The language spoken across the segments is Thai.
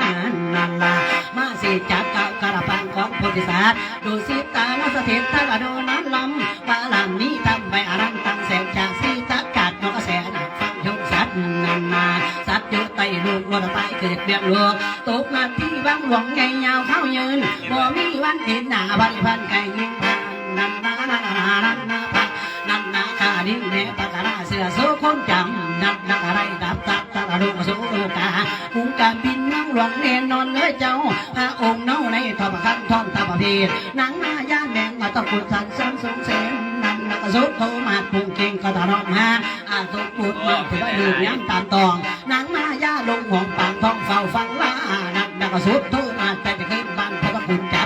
นันนันลามาสิจักกะกระปังของโพธิสัตว์ดูสิตาลสถิตทักอดูนั้นลำบาลามนี้ทำไปอรันตังแสงจากสีจักกัดนกแสนักฟังยงสัตว์นันนาสัตว์อยู่ไตลูกวัวไปเกิดเบียงลูกตกมาที่บางหลวงใหญ่ยาวเข้ายืนบ่มีวันเห็นหน้าวันพันไก่ยิงพันนันนานันนานันนาพันนันนาคาดิ้งเนปะกะลาเสือโซคนจำนับนักอะไรดับตับตักอดุโซกาหุงการบินนั่ง หลวงเนียนนอนเลยเจ้าพระองค์เน่าในทอมคันทอมตาประพีหนังมาย่าแดงมาตะกุดสันสันสงเสนนันนักสุดโทมาปุงเก่งก็ตะรอมฮะอาตุปุดมาถือว่าดื่มย้ำตามตองนังมาย่าลงห่วงปางทองเฝ้าฟังลานักนักสุดโทมาแต่จะขึ้นบ้านพระกุณจับ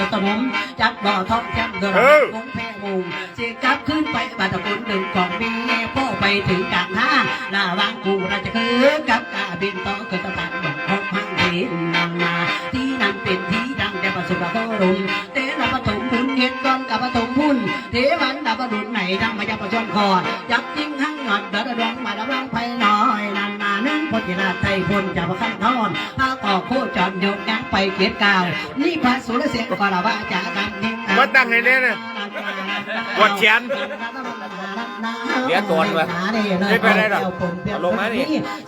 ระพองพ่อสตนมจับบ่อทองจับเดือดคงแพ้มุงเสียกลับขึ้นไปบาตะกุนหนึ่งกองมีพ่อไปถึงกลางห้าลาวางกูราชคือกับกาบินต่อเกิดตะปันบอกพบพังเห็นนางนาที่นั่นเป็นที่ดังแต่ประสบกับพ่อรุนเตนะปฐมบุญเห็นก้อนกับปฐมบุญเทวันดับดุลไหนดังมาจากประชนคอจับจริงหั่งหอดเดือดดวงมาดับรังไฟน้อยนาน นานึ่งพจิราไทยพลจะประคันทอนพาต่อโคจรโยกยังไปเกียรติกาว นี่พระสุรเสียงก็ละว่าจะกันนิ่งวัดดังให้แน่น่ะวัดแขนเดี๋ยวตัวด้วยไม่ไปได้หรอกลงมาดิ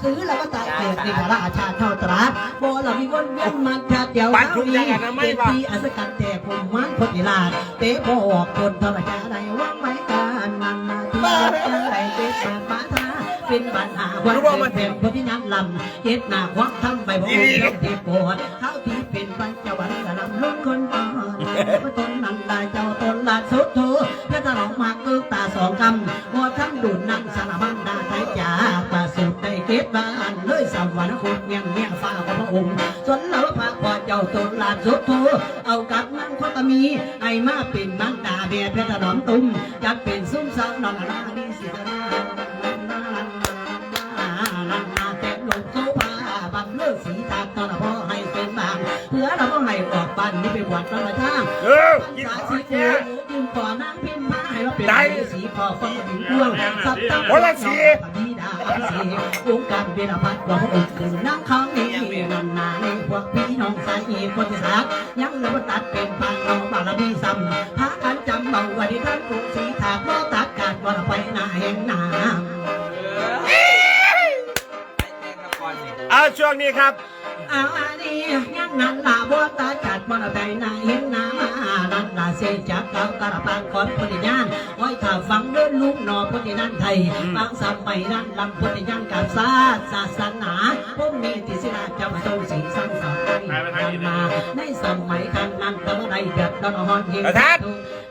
ซื้อแล้วก็ตายเกิดในพระราชาเท่าตราโบเรามีวนเวียนมาชาเดียวปัดทุกอย่านะไม่เป็นที่อัศกันแต่ผมมันพจิราเตะโบออกคนธรรมชาติใดว่างไว้การมันมาที่ใจเตะปากปาทา เป็นปัญหาวันเป็นพที่นั่งลำเจ็ดหน้าควักทำไปบอกเจ้าที่ปวดเท้าที่เป็นปัญจวัคกะลำล้นคนตาพระตนนันได้เจ้าตนลาสุดโทพระตลองมากเอิกตาสองกำหัวทั้งดุนนั่งสารบันดาไทยจ่าปาสุดได้เก็บบ้านเลยสวรรค์คุณเมียงเมียฟ้าของพระองค์ส่วนเราพระกว่าเจ้าตนลาสุดโทเอากับนั่งพระตมีไอ้มาเป็นมันดาเบียพระตลองตุ้มจัดเป็นซุ้มสาวนอนนาดีสิตนา บ้านนี่ไปบวชแล้วละจ้างเออกินสาข้าสีวเขีเจียยวยืมขอนางพิมพ์มาให้ว่าเป็นได้สีขอฟังถึงดวงสัตว์ตั้งโอ้ละสีดีดาสีองค์การเวลาพัดขององค์ขึ้นนั่งข้างนี้นันนาในพวกพี่น้องสายอีคนที่สากยังระบตัดเป็นพังเอาบารมีซ้ำพระกันจำเบาวันที่ท่านกรุงศรีถากบ่ตัดการวันไปหน้าแห่งน้ำเอาช่วงนี้ครับเอาอั ตาจัดบนใบหน้าเห็นหน้ามานั่นลาเสียจากเก่ากระปังก่อนพุทธิญาณไว้ถ้าฟังเดินลุงนอพุทธินันไทยบางสมัยนั้นลำพุทธิญาณกับศาสตร์ศาสนาพวกมีติศิลาเจ้าทรงสีสังสรรค์ให้มาในสมัยกันนั้นตะวันใดเดือดร้อนหอนเห็นอาจารย์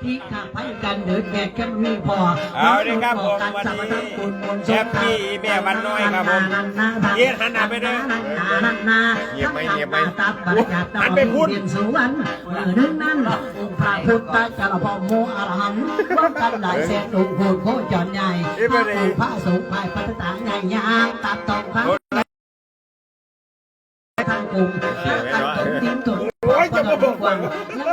ที่ข้าพายกันเดือดแก่แค่มีพอเอาดิครับผมกันวันสมนี้ทั้งคุณมนต์แชมป์พี่แม่วันน้อยครับผมเย็นหันหน้าไปเด้อเงียบไหมเงียบไหมตับบรรยากาศหันไปพูดเรียนสุวรรณเมื่อนึงนั้นองค์พระพุทธเจ้าพ่อโมอรหันต์ร่วมกันหลายแสนองค์โหโคจรใหญ่เอ้ยพไม่ระได้องค์พระสงฆ์ภายพัฒนาใหญ่ยางตัดตองพระทางกลุ่มตั้งตนทิ้งตนโอ้ยจะมาบอกว่า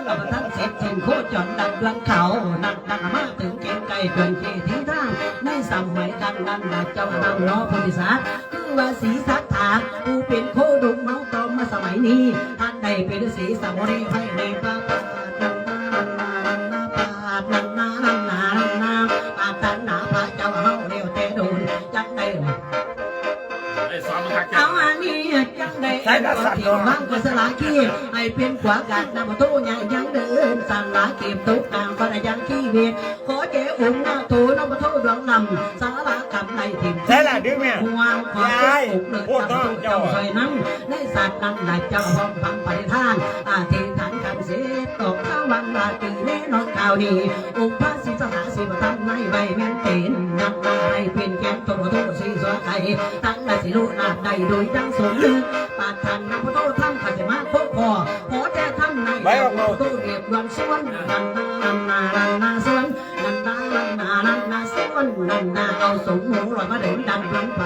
เราท่านเสร็จถึงโคจรดังลังเขานักดังมาถึงเก่งไก่เกินเกทีทางในสมัยกันนั้นนะเจ้านำน้อพุทธิศาสตร์คือว่าสีสัทธาผู้เป็นโคดุมเมาตอมมาสมัยนี้ท่านได้เป็นสีสมุรีให้ในพระ จังได้ใช่ครับที่มังก็สลาคีให้เป็นขวากาดนำตู้ใหญ่ยังเดินสั่งลาเก็บตุกกลางก็ได้ยังขี้เวียนขอเจ้อุ้มหน้าตูนำตู้ดวงนำสาระกำไรถิ่มใช่ละดื้อแม่ห่วงขอเจ้อุ้มเลือดจับเจ้าซอยนั้นในศาสตร์นั้นได้เจ้าห้องพังปฏิทานอาทิตย์ฐานคำเสียตกข้างวันลาตีแน่นอนาวดีอุปาสิสหาสิบทันในใบแม่นเต็นนำมาให้เป็นแก้มตัวโตสีสวไข่ตั้งแต่สิลุนาดใดโดยตั้งสมนึกปาทันนำพระโตท่านขัดมาโคพอขอแต่ท่านในโตเรียบวันสวนนันนานันนานันนาสวนนันนานันนานันนาสวนนันนาเอาสมหงลอยมาเดินดันพลังไป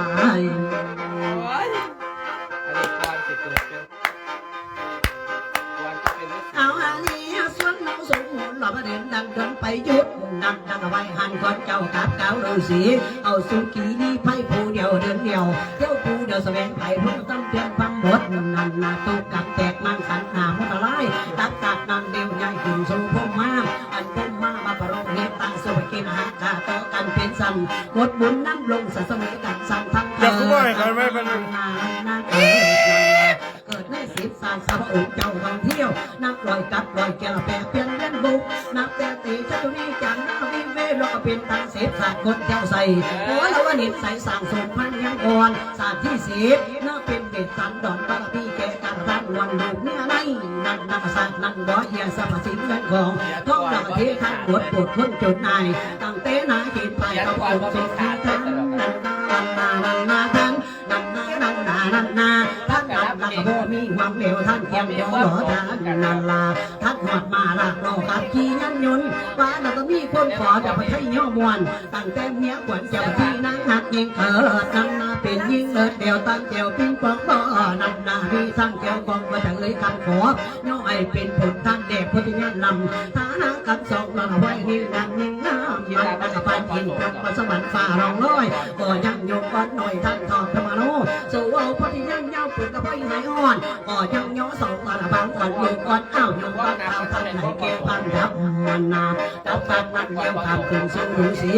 นนี้ส่วนเราสมหงลอยมาเดินดันพลังไปหยุดนั่งนั่งไว้หันก่อนเจ้ากับเก้าฤาษีเอาสุขีนี่ไพ่ผู้เดียวเดินเดียวเที่ยวผู้เดียวแสวงไผ่พุ่งตั้งเพียงฟังหมดนั่นนาตุกกับแตกมันขันหามุตะไลตักตักนั่งเดียวใหญ่ขึ้นสู่พุ่มมาอันพุ่มมามาประโลเฮตังสุภกินหาคาต่อกันเป็นสันกดบุญนั่งลงสัสมิกันสันทั้งเดี๋ยวกูบอ สิบสามสามองค์เจ้าท่องเที่ยวนับลอยกับลอยแก้วแปรเปลี่ยนเล่นบุกนับแต่ตีชัตุนีจันทร์นาวิเวโลกเป็นตังเสพสาคนเจ้าใส่หัวละวันนิดใส่สางสมพันยังอ่อนศาสตร์ที่สิบนับเป็นเบ็ดสันดอนปาพี่แกการรันวันลูกเนี่ยในนั่นนักศาสตร์นั่นร้อยเยียสรรพสินเงินของท้องดังเทขันปวดปวดคนจนนายตั้งเต้นาขีดไปกับคนสุขที่ทันนั่นนานานานาทันนั่นนา นั่นนาท่านนั่นนั่นโบมีความเร็วท่านเทียเดียวหล่อท่านนั่นลาท่านหอดมาลากเราขับขี่ยันยนต์ฟ้าเราก็มีคนขอจะไปให้ย่อมวนตั้งแต่เมียขวัญจะไปที่นั่งหักยิงเถิดนั่นนาเป็นยิงเลิศเดียวตั้งเจียวปิ้งปองบ่นั่นนาพี่ทั้างเจียวกองมาจากเลยคำขอย่อไอเป็นผลท่านเด็กพุทธิยันลำ ฐานะคำสองเราไว้นิ่งนั่งนิ่งน้ำมันตะปานอินพระสวรรค์ฝ่ารองร้อยก็ยังโยกก้อนหน่อยท่านทอดธรรมโนสู่เอาพุทธิยันเย้าเปิดกระไปหายอ่อนก็ยังย่อสองมาละบางอ่อนโยกก้อนอ้าวโยกก้อนอ้าวท่านไหนเกี่ยวพันทับมันนาจับฟันมันเยี่ยมทำขึ้นสู่หูสี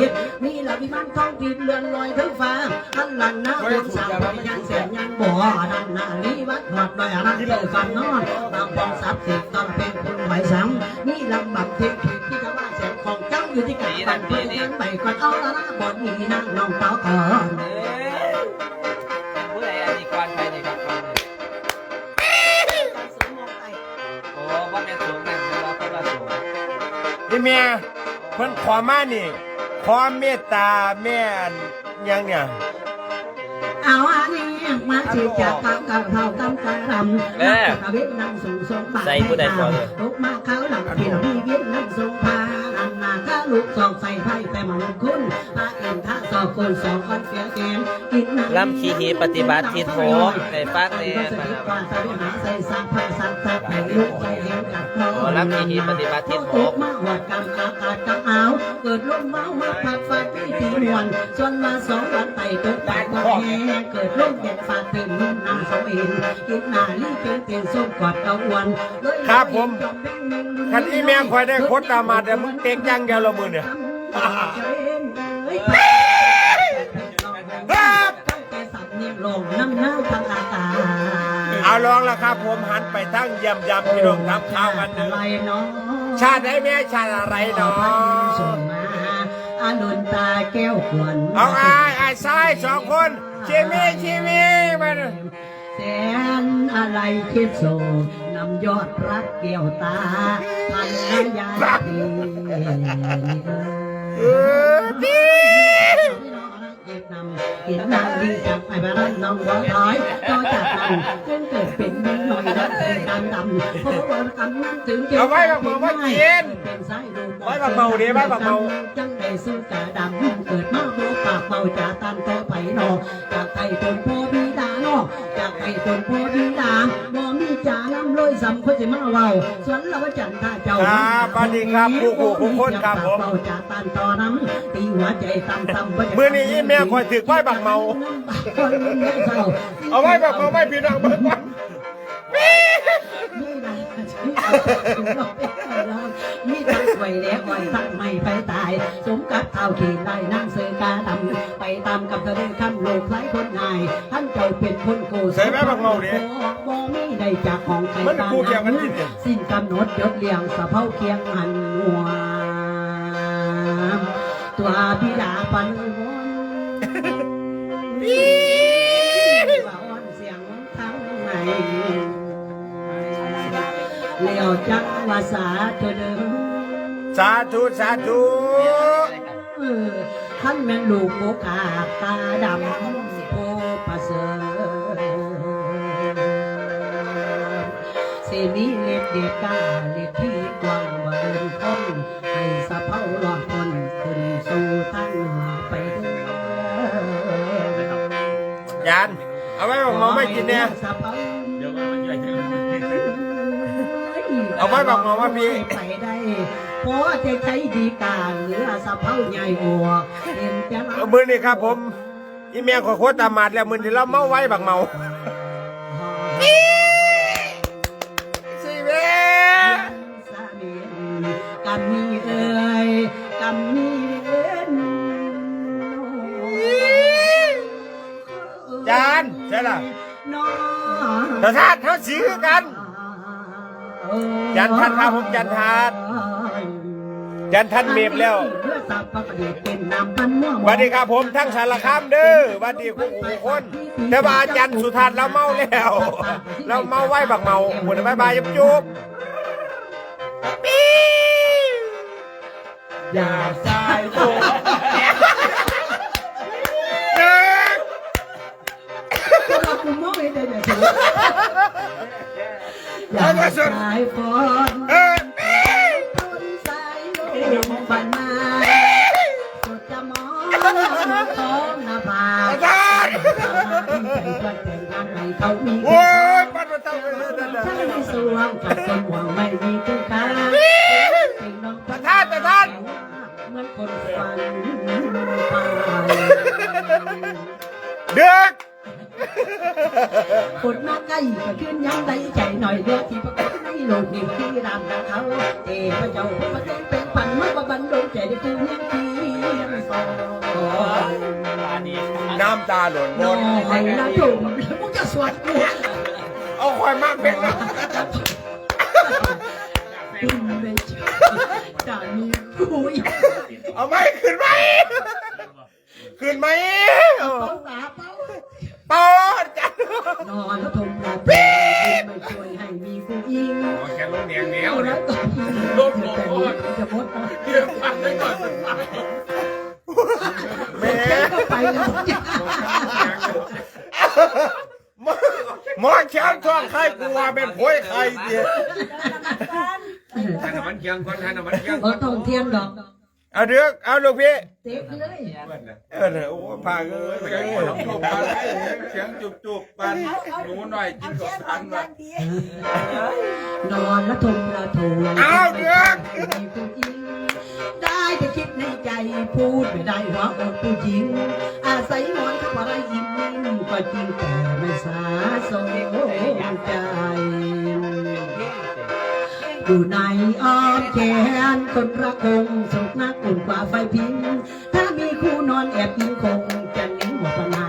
นี่แหละวิมานท้องถิ่นเรือนลอยถึงฟ้าอันหลันนาบนสาวพุทธิยันเสียงยันบ่อดันนาลีวัดหอดลอยอรันเจอฟันนอนบางปองสับสิตอนเป็นคุณไหวสังนี่ลำบักเทพผิดที่จะว่าเสียงของเจ้าอยู่ที่กันปันพุทธิยันไปก่อนเอาละนะบนนี้นั่งน้องเต้าก่อนเอ้ยผู้ใดอันนี้ก่อนไปนี่ครับก่อนนี่โอ้ว่าแม่สูงนั่นคือว่าคนละสูงนี่เมียเพิ่นขอมานี่ขอเมตตาแม่นยังเนี่ยเอาอันนี้มาสิจากกำกับเท่ากำกับรำนักวิทย์นั่งสูง ทรงบาลุกมาเขาหลังที่เราพี่วิทย์นั่งทรงพาอันนาก็ลุกสองใส่ไพ่แต่มันคุณพระเอ็นท่าสองคนสองคนเสียแกนกินน้ำลำขีหีปฏิบัติทิศโถในฟังเนี่ยก็สมานิทแล้วกว่าสวิหาใส่สักผ้าสักสักแผ่นลุกใส่เอว กับพ่อโอ้ลำขีหีปฏิบัติทิศโถตกมาวัดกำอากาศกำเอาเกิดลมเมามาพัดฟาดพี่ตีนวลส่วนมาสองวันไต่ตกปากก็แห้งเกิดลมเด็ดฟาดตื่นนุ่มน้ำสองเอ็นกินหน้าลี่เป็นเตียงส้มกอดเอาอวนคัคันอีแม่คอยได้โคตรตามมาแต่มึงเต็กอยังเดียวละมือเนี่ย ลองละครับ ผมหันไปทั้งเยี่ยมยำพี่น้องทำข้าวกันหนึ่งอะไรเนาะชาติไหนแม่ชาติอะไรเนาะส่งมาอานุนตาแก้วขวัญเอาไอ้ไอ้ชายสองคนชีมีชีมีมันแสนอะไรคิดโศกนำยอดรักเกี่ยวตาพันยาดีเออดี กินนางดีจับไปบ้านน้องบ่ถอยก็จากนั้นจนเกิดเป็นนิดหน่อยดันเป็นดำดำเพราะว่ากำนันถึงเป็นสายดูจังได้สู้กาดำเกิดมาโบปากเบาจาตันต่อไปนอจากไทยตนพ่อพี่ ดานอจากไทยตนพ่อบิดาบ่มีจาน้ำลอยสำคนจะมาเว้าส่วนเราจันทาเจ้าครับสวัสดีครับผู้ผู้ผู้คนครับผมเบาจาตันต่อน้ำตีหัวใจต่ำต่ำมือนี้อีแม่คอยถือไว้บักเมา เอาไว้บักเมาไว้พี่น้องเบิ่งก่อนมี ทั้งสวยและอ่อยทั้งไม่ไปตาย สมกับเท่าขีดได้นั่งเสือกาดำไปตามกับทะเลคำโลกไร้คนง่ายท่านเจ้าเป็นคนโกบ่มีได้จากของใครตามสิ้นกำหนดยศเลี้ยงสะเพ้าเคียงหันหัวตัวพิดาปันวน จังว่าสาเธอเดิมสาธุสาธุเออท่านแม่นลูกโกกาตาดำโพประเสริฐสีนี้เล็ดเดียกาเล็ดที่กว้างบ่เดินคนให้สะเพ้าหลอดคนขึ้นสู่ตั้งหัวไปเด้อยานเอาไว้บักเมาไม่กินเนี่ย มันใหญ่ขึ้นเเอาไว้บอกมาว่าพี่ไปได้เพราะจะใช้ดีการหรือสะเพาใหญ่หัวเห็นจะเอามือนี่ครับผมอีเมียขอโคตรตามมาดแล้วมือที่เราเมาไว้บักเมาสิเว้สามีกำมีเอ่ยกำมีเอ็นจานใช่ล่ะน้องแต่ถ้าเขาสีคือกัน จันทัดครับผมจันทัดยันท่านเมียบแล้วเพื่อสับปะเดียเป็นน้ำมันม่วงสวัสดีครับผมทั้งสารคามเด้อสวัสดีคู่หูคน แต่ว่าอาจารย์สุทัศน์เราเมาแล้วเราเมาไว้บักเมาหมดบายบายจุ๊บอย่าสายโต เด้อก็มาคุมมองเห็นแต่เนี่ยอย่าสายฝนเออต้นสายลมฝันมาสุดจะมองท้องหน้าผาอาจารย์เขามีโอ้ยปัดมาตั้งเลยถ้าไม่สวงกับสมหวังไม่มีคุณค่าประธานประธานเหมือนคนฝันไปเด็ก คนมาใกล้ก็ขึ้นยังได้ใจหน่อยเดียวที่ประกอบในโลกนี้ที่รำกับเขาเอพระเจ้าพระเจ้าเป็นฝันเมื่อบันดลใจได้กูยังเพียงสองอันนี้น้ำตาหล่นบน้อนยนะจุ่มแล้วมึงจะสวดกูเอาคอยมากเป็นนะคุณไม่ใช่จะมีกูอีกเอาไหมขึ้นไหมขึ้นไหมเป้าตาเป้า ปอดจันนอนแล้วทมราตรีไม่ช่วยให้มีกูยิงแกลงเนียงเหนียวเอาเนี่แล้ยวก็ยิงแต่นี้จะมดนะเรื่องฟังได้ก่อนแม่ก็ไปแล้วจ้าหมอแขนท้องใครกูว่าเป็นผวยใครเดียทานน้ำมันเคียงก่อนทานน้ำมันเคียงเออทองเทียนดอก เอาเดือกเอาลูกพี่เต๊เลยเออเนี่ยโอ้พาเอ้ยเสียงน้ำจุบปันเสียงจุบจุบปันหนูหน่อยกินข้าวสารมานอนแล้วทมราโถเอาเดือกมีกูยิงได้แต่คิดในใจพูดไม่ได้หัวอกผู้หญิง อาศัยนอนทับอะไรยิ้มก็จริงแต่ไม่สาสมใจ อยู่ในอ้อมแขนคนรักคงสุขนักอุ่นกว่าไฟพิง ถ้ามีคู่นอนแอบยิงคงจะหนีหมดปัญหา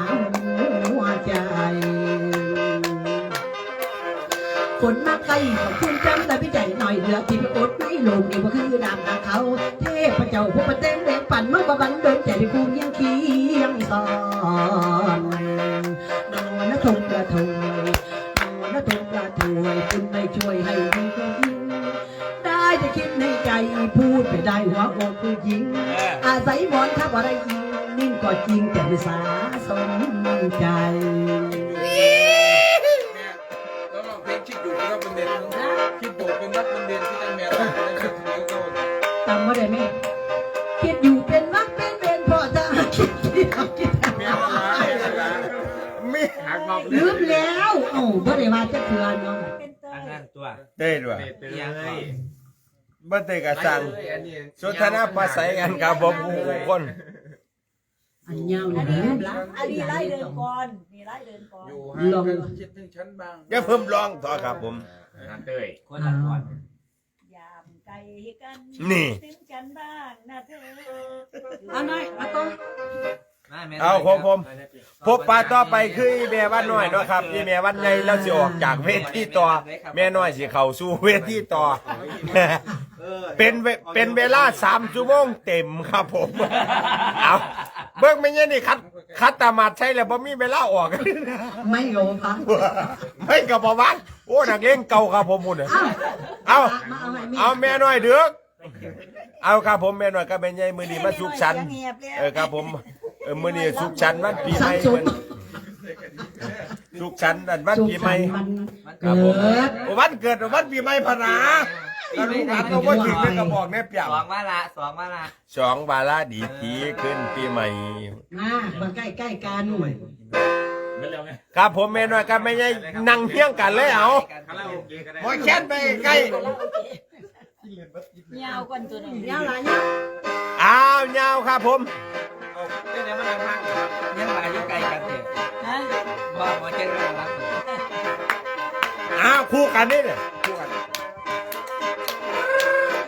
หัวใจคนมาใกล้ขอบคุณจังแต่พี่ใจหน่อยเหลือที่พี่อดในโลกนี่ว่าคือดำนาเขา เทพเจ้าผู้ประเต้นเด็กปั่นเมื่อบันเดินใจที่คู่ยังเคียงซ้อนนอนนะทงกระทวยนอนนะทงกระทวยคุณไม่ช่วยให้ คิดในใจพูดไม่ได้หัวอกผู้หญิง อาศัยหมอนทับอะไรยิงนิ่งก็จริงแต่ไม่สาสมใจแล้วเราเพลงคิดอยู่ก็เป็นเด่นคิดอยู่เป็นนักเป็นเด่นที่ได้แม่ได้ได้เดียวก็จำว่าได้ไหมคิดอยู่เป็นวักเป็นเวรเพราะจะคิดที่ทำคิดแม่ร้ายร้ายมีหักบอกลืมแล้วโอ้บ่ได้ว่าจะเถื่อนเนาะอันนั้นตัวเต้ด้วยยังไง บ่เต้กับสั่งสนทนาภาษากันครับผมผู้คนอันยาวอันี่นนี้เด้ออันนี้ไล่เดินก่อนมีไล่เดินก่อนอยู่ห่างกันคิดถึงฉันบ้างอย่าเพิ่มร้องต่อครับผมนั่นเต้ยคนละก่อนยามไกลกันนี่ถึงกันบ้างนะเธอเอาหน่อยเอาต่อ เอาผมผมพบปลาต่อไปคืออีแม่วันน้อยเนาะครับอีแม่วันใหญ่แล้วสิออกจากเวทีต่อ แม่น้อยสิเข้าสู่เวทีต่อ เป็นเวเป็นเวลาสามชั่วโมงเต็มครับผม เอาเบิ่งไม่เงี้ยนี่คัดคัดตามาดใช่แล้วบ่มีเวลาออก ไม่โยพังไม่กับบ่ว่างโอ้นักเลงเก่าครับผมพุ่นน่ะเอาเอามาเอาให้มีเอาแม่น้อยเดือกเอาครับผมแม่น้อยก็เป็นใหญ่มื้อนี้มาสุขสันต์เออครับผม เออมื้อนี้สุขสันต์วันปีใหสัม่นสุเพิ่ขนสุขสันต์อันวันสุขปีใหสัม่นต์มันครัเกิบผมดโอ้วันเกิดวันปีใหม่พะนาก็ลูกหลานก็บ่ถึงเลยก็บอกแม่เปียสกองมาละสองมาละสองบาลาดีทีขึ้นปีใหม่ มามาใกล้ใกล้ๆกันมครับผมแม่น้อยกับแม่ใหญ่นั่งเฮี้ยงกันเลยเอาหมอแค้นไปใกล้ยาวกว่าตัวหนึ่งยาวหลายยาวอ้าวยาวครับผม เรื่องนี้มันทางยังมาอยู่ไกลกันเถอะฮะบ่หมอเจนก็รักอ้าวคู่กันนี่เนี่ย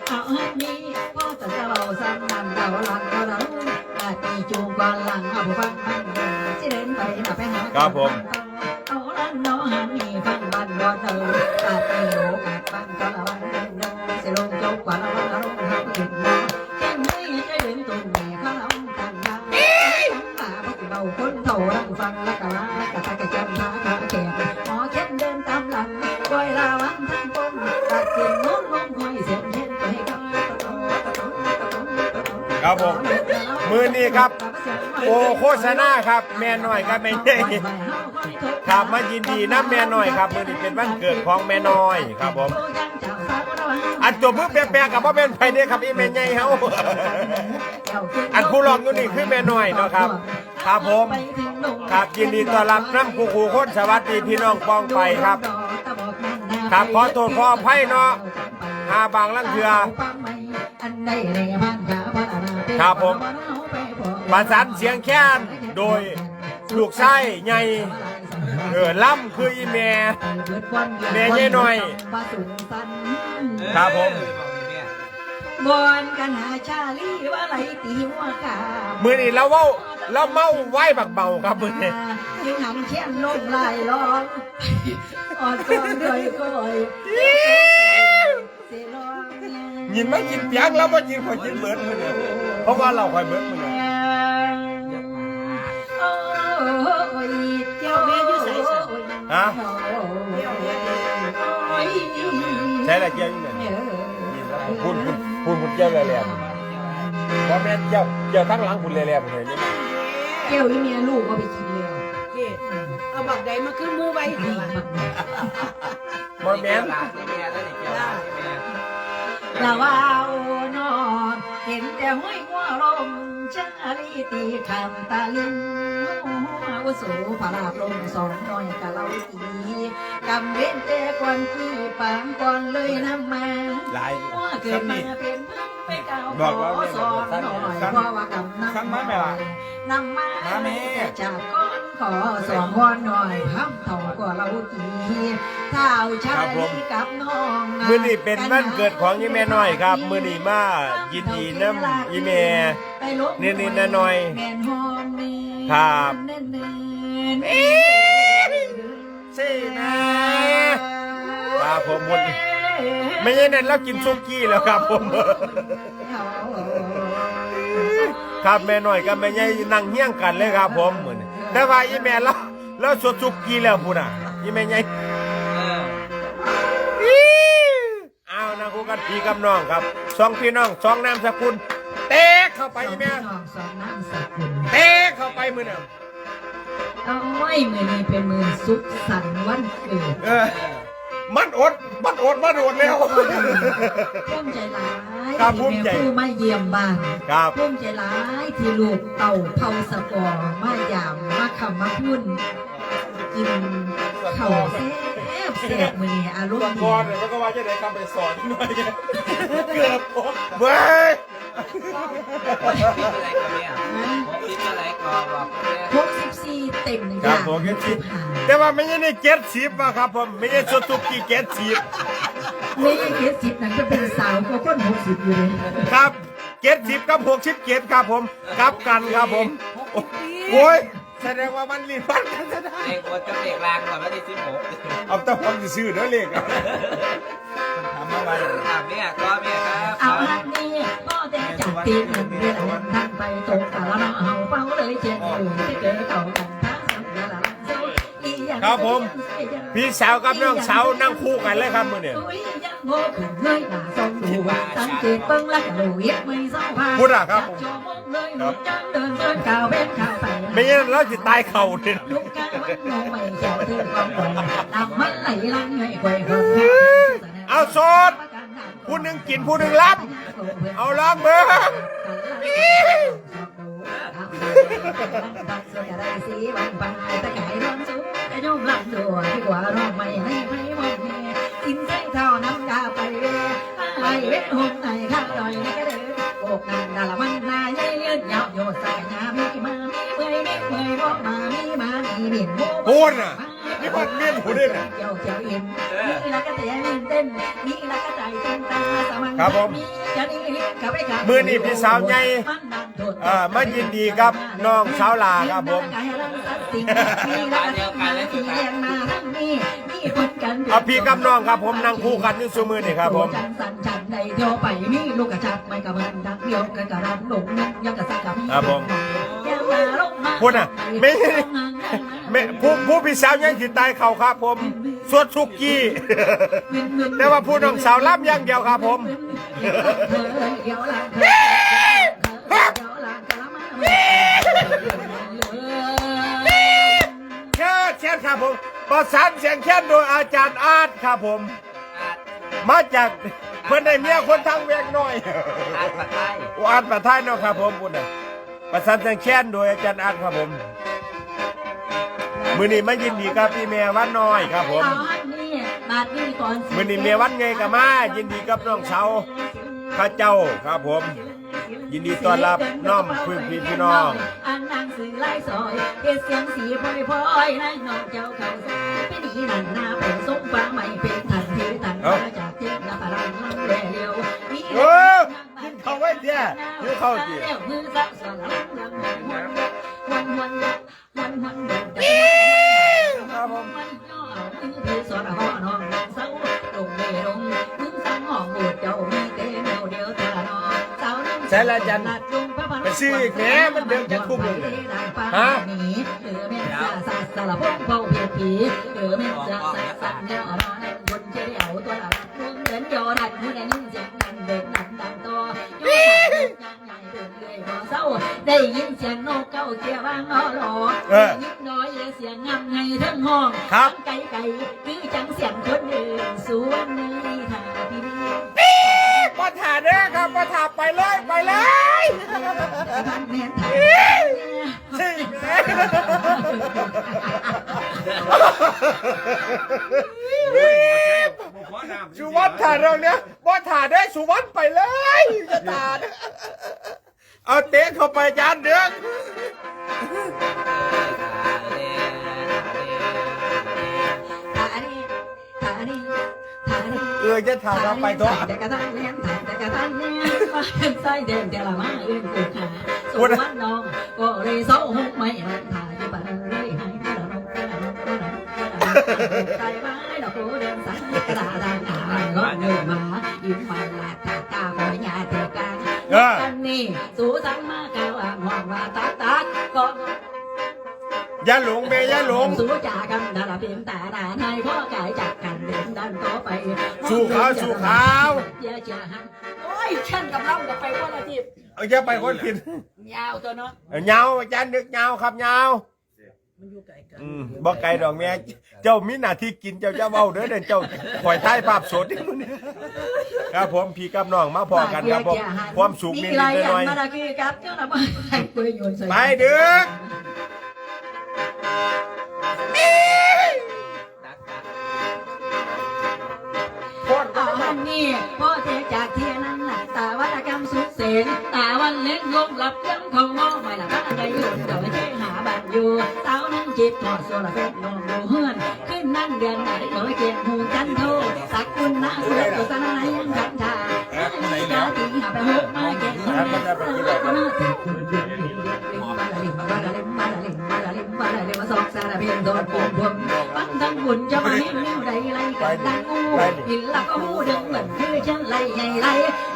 เอาอันนี้พ่อจะจะเราซ้ำนำเราหลังเราเราอาตีจูงก่อนหลังเอาผู้ฟังฟังสิเดินไปหาไปหาเอาลันน้องหันนี่ฟังบ้านบ่เธออาตีโอกาสฟังก็ละวันเดินเดินสิลงจบกว่าละวัน ฟังแล้วก็ว่าแล้วก็ตะกะจำหาขาแขกหมอแค่เดินตามหลังคอยระวังทั้งปนตัดสินน้องลงคอยเสียงเห็นไปกันครับผมมือนี้ครับ โอโฆษณาครับ แม่น้อยกับแม่ใหญ่ครับมายินดีนะแม่น้อยครับ มือนี้เป็นวันเกิดของแม่น้อยครับผมอันตัวมือแปลกๆกับว่าเป็นไผเนี่ยครับอีแม่ใหญ่เฮาอันผู้ร้องอยู่นี่คือแม่น้อยเนาะครับ ครับผมครับยินดีต้อนรับน้ำคูคูคนสวัสดีพี่น้องป้องไปครับ ครับขอโทษขออภัยเนาะหาบางลังเถือครับผมประสานเสียงแค้นโดยลูกชายใหญ่เออล่ำคืออีแม่แม่ใหญ่หน่อย ครับผม บอนกันหาชาลีว่าไหลตีหัวกามือนี้เราเว้าเราเมาไว้บักเบาครับมือนี้ยิงหันเชี่ยนลมลายร้องอ่อนก่อนด้วยก้อยเสียร้องยินไม่กินเปียกแล้วมากินขอยกินเบิดมือนี้เพราะว่าเราคอยเบิดมือนี้โอ้ยเจ้าแม่อยู่ใส่ใส่ฮะโอ้ยใช่ละเกี่ยวอยู่เนี่ยพู ดพูดพูดพูดเกี่ยวแหลมๆว่าแม่นเกี่ยวเกี่ยวทั้งหลังพูดแหลมๆเลยนี่เกี่ยวอีเมียลูกก็ไปกินแล้วเอาบักใดมาขึ้นมือไว้นี่มันบ่แม่นหลานนี่แม่แล้วนี่เกี่ยวหลานนี่แม่ละว่าวานอนเห็นแต่ห้อยหัวลม ชาลีตีคำตาลิงอุสูพระราบลงสองน้อยกะเล่าตีกำเว้นแต่กวนที่ปางก่อนเลยน้ำมาหลายเกิดมาเป็นพิ่งไปเก่าบอกว่าสอนหน่อยเพราะว่ากำนำขั้นมาแม่ล่ะนำมามาแม่จากก้อนขอสอนวอนหน่อยพับเท่าก็เราตีเท้าชาลีกับน้องมือนี้เป็นวันเกิดของอีแม่น้อยครับ มือนี้มายินดีน้ำอีแม่ นิดๆหน่อยๆ แม่นหอมนี่ครับเน้นสินะครับผมหมดไม่ใช่นั่นเรากินซุกี้แล้วครับผม ครับแม่น้อยกับแม่ใหญ่นั่งเฮี้ยงกันเลยครับผมมื้อนี้แต่ว่าอีแม่เราเราสดซุกี้แล้วพุ่นน่ะอีแม่ใหญ่เอออีเอานะคู่กันพี่กับน้องครับสองพี่น้องสองนามสกุล เตะเข้าไปอีแม่น้องสองน้ำสกุลเตะเข้าไปมื้อน่ะเอาไว้มือนี้เป็นมือสุขสันต์วันเกิดเออมันอด มันอด มันอดแล้ว ภูมิใจหลายครับภูมิใจ ที่แผู้มาเยี่ยมบ้านครับ ภูมิใจหลายที่ลูกเต่าเผาสกอร์มายามมาคำมาพุ่นกินข้าวแซ่บแซ่บมือนี้อารมณ์ดี ก่อนเนี่ยมันก็ว่าจะได้คำไปสอนหน่อยเกือบผมเว้ยคิด อะไรก็แม่คิดอะไรก็บอกแม่หกสิบสี่เต็มคอรับย่างผมก็คิดห้าแต่ว่าไม่ใช่ในเก็ตชิปอะครับผมไม่ใช่สตุกี้เก็ตชิปไม่ใช่เกสิบนั่นก็เป็นสาวก็คนหกสิบอยู่เลยครับเก็ตชิปกับหกชิปเก็ตครับผมกลับกันครับผมโอ้ยแสดงว่ามันรีฟันกันซะได้เด็กอดกับเด็กลางก่อนวันที่สิบหกเอาแต่ความซื่อๆเด้อเลขอะ ทำเมื่อวานถามเนี่ยก็แม่ครับเอาอันนี้พ่อแต่จากตีเงินเดือนท่านไปตกตาละเนาเฝ้าเลยเจ็ดอยู่ที่เกิดเก่ากันทั้งสังเกตละเจ้าอีหยังครับผม พี่สาวกับน้องสาวนั่งคู่กันเลยครับมื้อนี้อุ้ยยังโง่ขึ้นเงยหน้าส่องดูสังเกตเบิ่งแล้วก็ดูเย็บไม่เศร้าพาพูดอะครับชั่วโมงเลยหนุนจังเดินเดินข่าวเบ็ดข่าวไปไม่งั้นเราจะตายเข่าเนี่ยลูกกาวันโนไม่เขียวเธอความปล่อยนำมันไหลลังไงไกวคนเอาโสด ผู้หนึ่งกินผู้หนึ่งรับเอาลองเบิ่งสวยอรสีวันปังตะ นสุดจะยอมรับดัวที่กว่าร้องไม่ให้ไม่มองแม่กินใจเท่าน้ำยาไปเวไปเวหงไหนข้าวดอยนี่ก็เด้อโบกนันดาละมันนายยืนยาวโยสักยามีมามีเมื่อยมีเมื่อยบอกมามีมามีบินโบพูดน่ะนี่มันเมียนหูด้วยน่ะเจ้าเจ้าเอ็นมีละก็แต่ยินเต้น มีละก็ใจเต้นตาสมังครับผมจะนี่กับไปกับมื้อนี้พี่สาวใหญ่เอ่อมายินดีกับน้องสาวลาครับผม เอาพี่กับน้องครับผมนั่งคู่กันอยู่ซุมือนี่ครับผม จันสันจันในเที่ยวไปมีลูกกระจับไม่กระเบินดักเดียวกันกระรันหลงนึกยังกระสักกับครับผมยังมาลงมา พูดน่ะไม่แม่ผู้ผู้พี่สาวยังสิตายเขาครับผม สวดสุกี้ แต่ว่าผู้น้องสาวรับอย่างเดียวครับผมเดี๋ยวลาเธอเดี๋ยวลากะละมาแค่แค่ครับผม ประสานเสียงแค่นโดยอาจารย์อาร์ตครับผม มาจากเพื่อนได้เมียคนทางเวียงน้อยอาร์ตปะไทยอุอาร์ตประทายเนาะครับผมพูดน่ะ ประสานเสียงแค่นโดยอาจารย์อาร์ตครับผม มือนี้มายินดีกับพี่แม่วันน้อยครับผม มือนี้เมียวันไงกับมายินดีกับน้องเสาวข้าเจ้าครับผม ยินดีต้อนรับน้อมพึ่งพี่พี่น้องอันนางสื่อไล่ซอยเอเสียงสีพลอยพลอยนายน้องเจ้าเขาใส่ไปดีนั่นนาเป็นสงฟ้าไม่เป็นทันทีทันมาจา เตี้ยกินข้าวเตี้ยมือสักสลังลังวันวันวันวันวันวันครับผมมันย่อเอามือพี่สอนห่อน้องเสาลงไม่ลงมึงสั่งห้องบวชเจ้ามีเต้เดียวเดียวแต่ละน้องสาวนั่งใช่แล้วจันไปซื้ออีกแหน่มันเดิมจะคุ้มเลยฮะหนีเออแม่จ่าสัตว์สารพงเผาเพียผีเออแม่จ่าสัตว์สัตว์แนวรอนั่นบนเจียวตัวละมึงเดินโยรัดมึงได้ยินเสียงนั่นเดิน ได้ยินเสียงนกเก้าเกี่ยวบ้างนอหลอเออนิดน้อยเสียงงำไงทั้งห้องครับไก่ไก่คือจังเสียงคนอื่นสวนในทางพี่นี่ป้าถาเด้อครับป้าถาไปเลยไปเลยบ้านแม่ทางใช่สุวรรณถาเราเนี้ยป้าถาได้สุวรรณไปเลยจะถาเด้อ เอาเตะเข้าไปจานเดืองทานีทานีทานีเออจะถาเราไปตัวแต่กระทั่งเลี้ยงแต่กระทั่งเลี้ยงมาใส่เดินแต่ละมาเอื้อนกูขาสวนน้องก็เลยโซ่หกไม่รันทาจะปันเลยหายที่ละนกที่ละนกที่ละนกใจไม้ดอกกูเดินสังกระดาษางหาก็เดินมายิ้มมาลาตา นี่สู้สังมาเกาอ่างห้องว่าตักตักก็อย่าหลงเม่อย่าหลงสู้จากันดาราเพียงแต่ดาในพ่อไก่จากกันเดินดันต่อไปสู้เขาสู้เขาเจ้าจ้าฮันโอ้ยฉันกับเรากับไปคนละทีเอาอย่ไปคนผิดยาวตัวเนาะเงาอาจารย์นึกเงาครับเงา อืมบ่ไกลดอกแม่เจ้ามีหน้าที่กินเจ้าจะเว้าเด้อเด้อเจ้าปล่อยท้ายภาพสดนี่มื้อนี้ครับผมพี่กับน้องมาพอกันครับผมความสุขนิดมีอะไรๆหน่อยมาดาคือกับเจ้าหน้าที่ไปโยนใส่ๆไปเด้อ สุดเสนตาวันเล็กลงหลับยังเขามองไม่ละบ้านใดอยู่เดี๋ยวไปเทหาบ้านอยู่สาวนั้นจิตถอดส่วนละเป็นนองดูเฮือนขึ้นนั่นเดือนไหนเอ๋ยเกียงหูจันโทสักคุณนะเสือตัวสนายยังกันชาไม่กาตีหาไปหกมาเก็บคนแรกก็น่าถึงมาละลิมมาละลิมมาละลิมมาละลิมมาละลิมมาสอกสารเพียงโดนปุ่มปุ่มฟัง ทั้งบุญจะมาเห็นนิ้วใดไรกันดังงูหินละก็หูดึงเหมือนคือฉันไรไงไร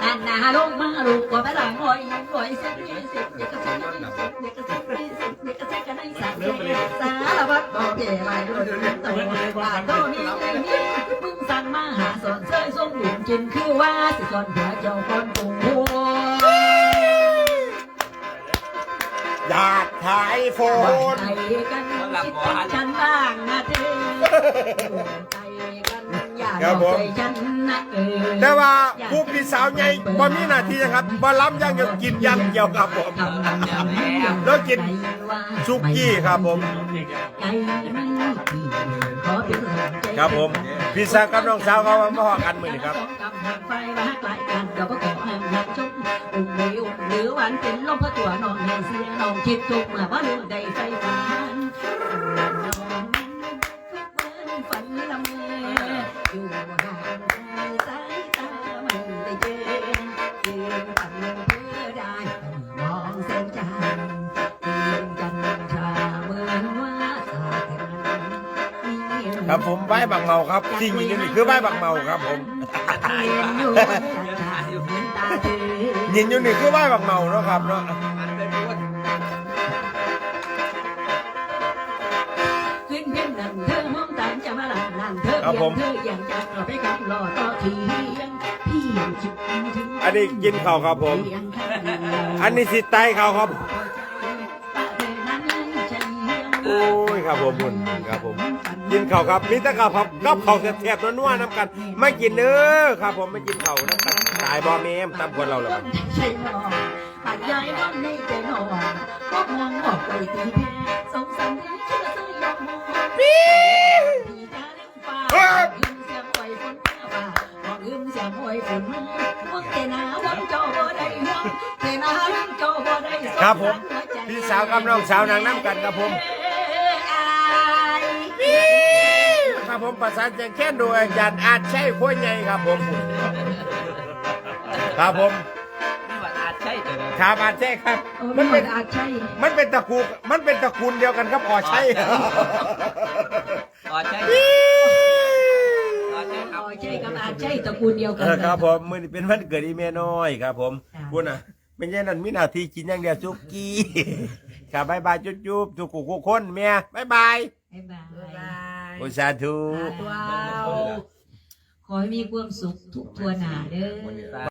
นั่นนาลงมาลูกก็ไปหลังอ้อยยังอ้อยเส้นยี่สิบเด็กก็สิบเด็กก็สิบยี่สิบเด็กก็สิบกันในสามสารพัดบอกเย่ไรด้วยตัวว่าโตนี้เลยนี้มึงสั่งมาหาสอนเสยส้มหลุมจินคือว่าสิสอนเผื่อเจ้าคนกูอยากถ่ายโฟโอนนใจกันคิดถึงฉันบ้างนะเธอ โอนใจกันอยากครับผมใจฉันนะเออแต่ว่าผู้พี่สาวใหญ่บ่มีหน้าที่นะครับบ่ล้ำอย่างเดียวกินอย่างเดียวครับผมทำอย่างนี้แล้วกินซุกี้ครับผมใจมันขอเป็นแรงใจครับผม พี่สาวกับน้องสาวเขามาหอกันมือนี่ครับกับหากไฟมาไกลกันเราก็ขอห้ามอยากชมอุ้มไม่อุ้มหรือหวานเป็นลมเพราะตัวน้องแห่งเสียงน้องคิดทุกเมื่อว่าลืมได้ไฟฟ้า อยู่ห่างสายตาไม่ได้เจอยืนฝันเพื่อได้มองแสงจันทร์ยืนจันทราเหมือนว่าสาแห่งนั้นมีครับผมใบบักเมาครับที่ยินอยู่นี่คือใบบักเมาครับผมเรียนอยู่จันทราเหมือนตาเธอยินอยู่นี่คือใบบักเมาเนาะครับเนาะ หลังเธอเพียงเธออย่างจากเราไปกับรอต่อทียังพี่ยังคิดถึงอันนี้กินข้าวครับผมอันนี้สิไตเขาครับโอ้ยครับผมคุณครับผม กินข้าวครับมีแต่ข้าวครับกับข้าวแซ่บๆนัวๆน้ำกันไม่กินเด้อครับ ผมไม่กินข้าวน้ำกันตายบ่แม่มตามคนเราแล้วครับใช่หรอปัดยายน้องในใจหนอก็มองออกไปตีแพ้สงสารได้เชื่อซื้อยกมองพี่ บอกยืมเสียงไหวฝนวังเตนาวังจอบ่ได้ห่วงเตนาวังจอบ่ได้ครับผมพี่สาวกับน้องสาวนางน้ำกันครับผมครับผมประสานแจ้งแค่นโดยอาจารย์อาจใช่พ้นใหญ่ครับผม ครับผมนี่ว่าอาจใช่แต่ละครับอาจใช่ครับ มัมันนเป็เป็นนอาใช่ มันเป็นตระกูลมันเป็นตระกูลเดียวกันครับอ๋อใช่อาจใช่อาจใช่ครับ อาใช่กับอา ใช่ตระกูลเดียวกัเอนอครับผมมือนี้เป็นวันเกิดอีเมน้อยครับ ผมค่ะพูดนะไม่ใช่นั่นมีหน้าที่กินอย่างเดียวซุกี้ครับบายบายจุ๊บจุ๊บทุกคู่คนเมียบายบายบ๊ายบายอุสาธุว้าวขอให้มีความสุขทุกทัวหนาเด้อ